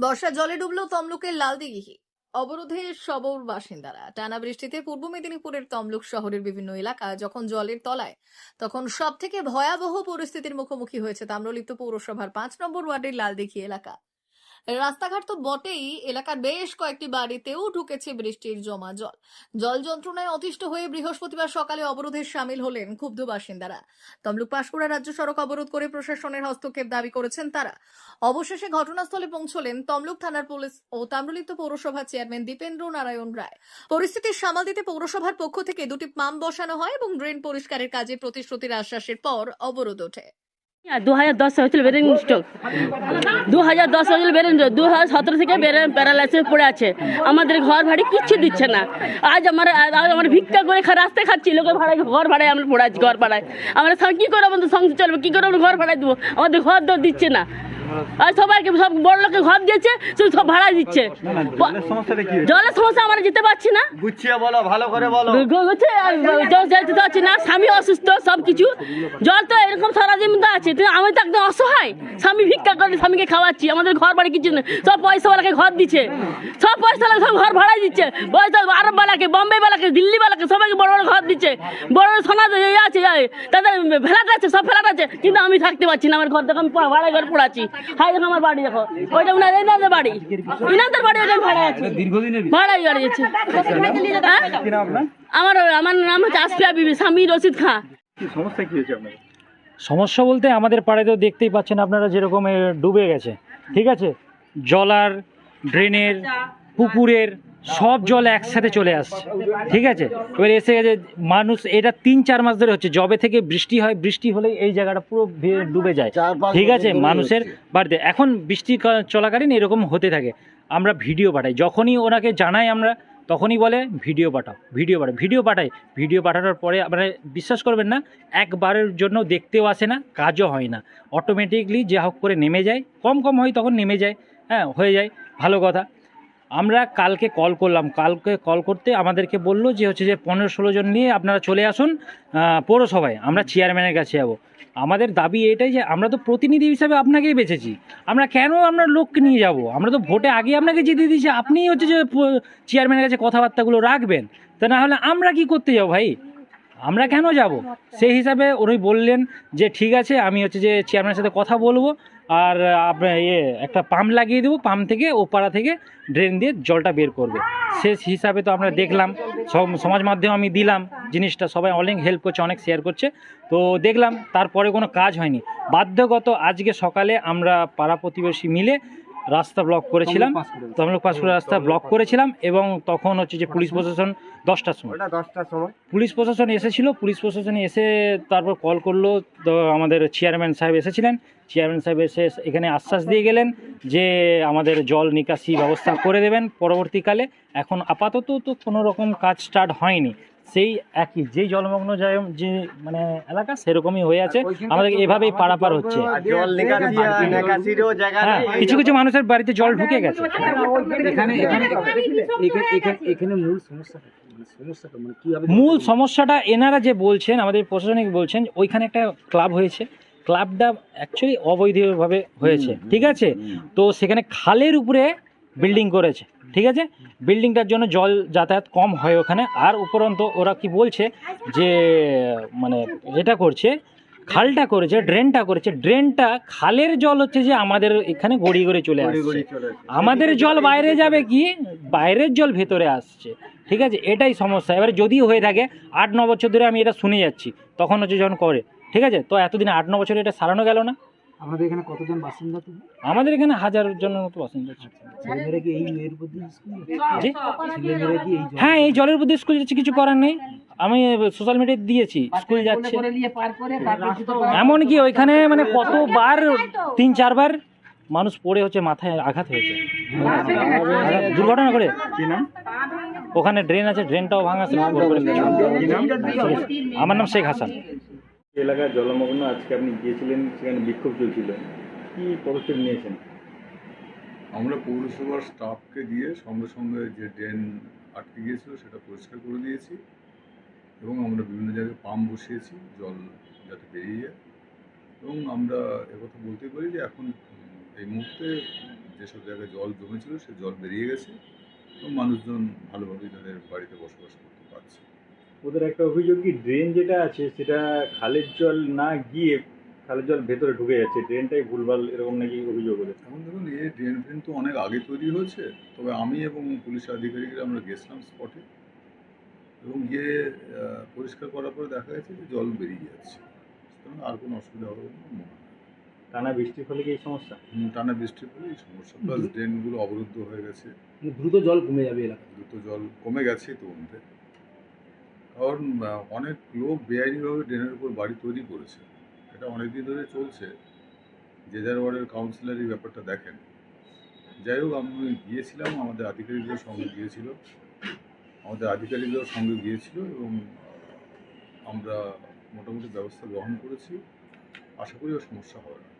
বর্ষা জলে ডুবল তমলুকের লালদিঘি। অবরোধে সবর বাসিন্দারা। টানা বৃষ্টিতে পূর্ব মেদিনীপুরের তমলুক শহরের বিভিন্ন এলাকা যখন জলের তলায়, তখন সব থেকে ভয়াবহ পরিস্থিতির মুখোমুখি হয়েছে তাম্রলিপ্ত পৌরসভার পাঁচ নম্বর ওয়ার্ডের লালদিঘি এলাকা। রাস্তাঘাট তো বটেই, এলাকার বেশ কয়েকটি বাড়িতেও ঢুকেছে বৃষ্টির জমা জল। জল যন্ত্রণায় অতিষ্ঠ হয়ে বৃহস্পতিবার সকালে অবরোধে সামিল হলেন ক্ষুব্ধ বাসিন্দারা। তমলুক পাশকুড়া রাজ্য সড়ক অবরোধ করে প্রশাসনের হস্তক্ষেপ দাবি করেছেন তারা। অবশেষে ঘটনাস্থলে পৌঁছলেন তমলুক থানার পুলিশ ও তাম্রলিপ্ত পৌরসভার চেয়ারম্যান দীপেন্দ্র নারায়ণ রায়। পরিস্থিতির সামাল দিতে পৌরসভার পক্ষ থেকে দুটি পাম্প বসানো হয় এবং ড্রেন পরিষ্কারের কাজে প্রতিশ্রুতির আশ্বাসের পর অবরোধ ওঠে। দু হাজার দশ হয়েছিল বেরেন স্ট্রোক দু হাজার দশ হয়েছিল বেরেন দু হাজার সতেরো থেকে বেরেন প্যারালাইসিস পড়ে আছে। আমাদের ঘর ভাড়ি কিচ্ছু দিচ্ছে না। আজ আমার আজ আমার ভিক্ষা করে রাস্তায় খাচ্ছি। লোকের ভাড়ায় ঘর ভাড়ায় আমরা পড়ে আছি, ঘর ভাড়ায়। আমরা কী করে আমাদের সংসার চলবে। কী করে আমরা ঘর ভাড়ায় দেবো। আমাদের ঘর দর দিচ্ছে না। আর সবাইকে সব বড় লোকের ঘর দিয়েছে শুধু সব ভাড়া দিচ্ছে। জলের সমস্যা আমরা যেতে পারছি না। গুছিয়ে বলো ভালো করে বলো। যেতে পারছি না। স্বামী অসুস্থ সব কিছু। জল তো এরকম সারা দিন তো আছে। আমি তো একদম অসহায়। স্বামী ভিক্ষা করে স্বামীকে খাওয়াচ্ছি। আমাদের ঘর বাড়ি কিছু নেই। সব পয়সাওয়ালাকে ঘর দিচ্ছে। সব পয়সাওয়ালা সব ঘর ভাড়াই দিচ্ছে। পয়সা আরব বালাকে বম্বে বালাকে দিল্লি বালাকে সবাইকে বড় বড় ঘর দিচ্ছে। বড় বড় সোনা ইয়ে আছে ইয়ে, তাদের ফ্ল্যাট আছে সব ফ্ল্যাট আছে। কিন্তু আমি থাকতে পারছি না। আমার ঘর দেখো আমি ভাড়ায় ঘর পড়াচ্ছি। হাই দেখো আমার বাড়ি দেখো। ওইটা উনার এনাদের বাড়ি। ইনাদের বাড়ি ওইটা ভাড়া আছে। দীর্ঘদিনের ভাড়াই গাড়ি আছে। হ্যাঁ? আমার আমার নাম হচ্ছে আসফিয়া বিবি স্বামী রশিদ খাঁ। সমস্যা কি হয়েছে আপনার সমস্যা বলতে আমাদের পাড়ে তো দেখতেই পাচ্ছেন আপনারা যেরকম ডুবে গেছে। ঠিক আছে? জলার ড্রেনের পুকুরের সব জল একসাথে চলে আসছে। ঠিক আছে? এবার এসে গেছে মানুষ এটা তিন চার মাস ধরে হচ্ছে। জবে থেকে বৃষ্টি হয় বৃষ্টি হলেই এই জায়গাটা পুরো ডুবে যায়। ঠিক আছে? মানুষের বাড়িতে এখন বৃষ্টি চলাকালীন এরকম হতে থাকে। আমরা ভিডিও পাঠাই। যখনই ওনাকে জানাই আমরা তখনই বলে ভিডিও পাঠাও ভিডিও পাঠাও ভিডিও পাঠাই। ভিডিও পাঠানোর পরে আপনারা বিশ্বাস করবেন না একবারের জন্য দেখতেও আসে না কাজও হয় না। অটোমেটিকলি যা হোক করে নেমে যায়। কম কম হয় তখন নেমে যায়। হ্যাঁ হয়ে যায়। ভালো কথা। আমরা কালকে কল করলাম। কালকে কল করতে আমাদেরকে বলল যে হচ্ছে যে পনেরো ষোলো জন নিয়ে আপনারা চলে আসুন পৌরসভায়। আমরা চেয়ারম্যানের কাছে যাব। আমাদের দাবি এটাই যে আমরা তো প্রতিনিধি হিসাবে আপনাকেই বেছেছি। আমরা কেন আমরা লোককে নিয়ে যাব? আমরা তো ভোটে আগে আপনাকে জিতে দিয়েছি। আপনিই হচ্ছে যে চেয়ারম্যানের কাছে কথাবার্তাগুলো রাখবেন। তা না হলে আমরা কি করতে যাব ভাই? আমরা কেন যাব? সেই হিসাবে উনি বললেন যে ঠিক আছে, আমি হচ্ছে যে চেয়ারম্যানের সাথে কথা বলব। আর আপনার ইয়ে একটা পাম্প লাগিয়ে দেবো পাম্প থেকে ও পাড়া থেকে ড্রেন দিয়ে জলটা বের করবে। সে হিসাবে তো আমরা দেখলাম সম- সমাজ মাধ্যমে আমি দিলাম জিনিসটা সবাই অনেক হেল্প করছে অনেক শেয়ার করছে। তো দেখলাম তারপরে কোনো কাজ হয়নি। বাধ্যগত আজকে সকালে আমরা পাড়া প্রতিবেশী মিলে রাস্তা ব্লক করেছিলাম। তমলুক পাঁশকুড়া রাস্তা ব্লক করেছিলাম এবং তখন হচ্ছে যে পুলিশ প্রশাসন দশটার সময়। ওটা দশটার সময়। পুলিশ প্রশাসন এসেছিল পুলিশ প্রশাসন এসে তারপর কল করল তো আমাদের চেয়ারম্যান সাহেব এসেছিলেন। চেয়ারম্যান সাহেব এসে এখানে আশ্বাস দিয়ে গেলেন যে আমাদের জল নিকাশি ব্যবস্থা করে দেবেন পরবর্তীকালে। এখন আপাতত তো কোনো রকম কাজ স্টার্ট হয়নি। সেই একই যেই জলমগ্ন যায় যে মানে এলাকা সেরকমই হয়ে আছে। আমাদের এভাবেই পারাপার হচ্ছে। জল নিকাশি হ্যাঁ কিছু কিছু মানুষের বাড়িতে জল ঢুকে গেছে। এখানে মূল সমস্যাটা মানে মূল সমস্যাটা এনারা যে বলছেন আমাদের প্রশাসনিক বলছেন ওইখানে একটা ক্লাব হয়েছে। ক্লাবটা অ্যাকচুয়ালি অবৈধভাবে হয়েছে ঠিক আছে? তো সেখানে খালের উপরে বিল্ডিং করেছে ঠিক আছে? বিল্ডিংটার জন্য জল যাতায়াত কম হয় ওখানে। আর উপরন্ত ওরা কি বলছে যে মানে এটা করছে খালটা করেছে ড্রেনটা করেছে। ড্রেনটা খালের জল হচ্ছে যে আমাদের এখানে গড়ে গড়ি চলে আসছে। আমাদের জল বাইরে যাবে কি? বাইরের জল ভেতরে আসছে। ঠিক আছে? এটাই সমস্যা। এবার যদি হয়ে থাকে আট ন বছর ধরে আমি এটা শুনে যাচ্ছি তখন হচ্ছে যখন করে। ঠিক আছে? তো এতদিন আট ন বছরে এটা সারানো গেল না? আমাদের এখানে কতজন বাসিন্দা তুমি? আমাদের এখানে হাজার জনের মতো বাসিন্দা ছেলেমেয়েরা কি এই এর প্রতি স্কুল জি? ছেলেমেয়েরা কি এই জল- হ্যাঁ এই জলের প্রতি স্কুল যাচ্ছে কিছু করার নেই। আমি সোশ্যাল মিডিয়ায় দিয়েছি স্কুল যাচ্ছে। এমন কি ওইখানে মানে কতবার তিন চারবার মানুষ পড়ে হচ্ছে মাথায় আঘাত হয়েছে। দুর্ঘটনা করে ওখানে ড্রেন আছে ড্রেনটাও ভাঙা আছে। আমার নাম শেখ হাসান। এলাকায় জলমগ্ন আজকে আপনি গিয়েছিলেন, সেখানে বিক্ষোভ চলছিল। কি পদক্ষেপ নিয়েছেন? আমরা পৌরসভার স্টাফকে দিয়ে সঙ্গে সঙ্গে যে ড্রেন আটকে গিয়েছিল, সেটা পরিষ্কার করে দিয়েছি এবং আমরা বিভিন্ন জায়গায় পাম্প বসিয়েছি, জল যাতে বেরিয়ে যায়। এবং আমরা একথা বলতে পারি যে এখন এই মুহূর্তে যেসব জায়গায় জল জমেছিল, সে জল বেরিয়ে গেছে এবং মানুষজন ভালোভাবেই তাদের বাড়িতে বসবাস করতে পারছে। ওদের একটা অভিযোগ কি ড্রেন যেটা আছে সেটা খালের জল না গিয়ে খালের জল ভেতরে ঢুকে যাচ্ছে? ড্রেনটাই ভুলভাল এরকম নাকি অভিযোগ ওদের এখন দেখুন এই ড্রেন ফ্রেন তো অনেক আগে তৈরি হয়েছে তবে আমি এবং পুলিশ আধিকারিকরা আমরা গেছিলাম স্পটে এবং গিয়ে পরিষ্কার করার পরে দেখা গেছে যে জল বেরিয়ে যাচ্ছে। সুতরাং আর কোনো অসুবিধা হবে না মনে হয় টানা বৃষ্টির ফলে কি এই সমস্যা? টানা বৃষ্টির ফলে এই সমস্যা। প্লাস ড্রেনগুলো অবরুদ্ধ হয়ে গেছে। দ্রুত জল কমে যাবে এলাকায়। দ্রুত জল কমে গেছে ইতিমধ্যে। কারণ অনেক লোক বেআইনিভাবে ড্রেনের উপর বাড়ি তৈরি করেছে। এটা অনেকদিন ধরে চলছে। যে যার ওয়ার্ডের কাউন্সিলর এই ব্যাপারটা দেখেন। যাই হোক, আমি গিয়েছিলাম, আমাদের আধিকারিকদের সঙ্গে গিয়েছিল। আমাদের আধিকারিকদের সঙ্গে গিয়েছিল এবং আমরা মোটামুটি ব্যবস্থা গ্রহণ করেছি। আশা করি আর সমস্যা হবে না।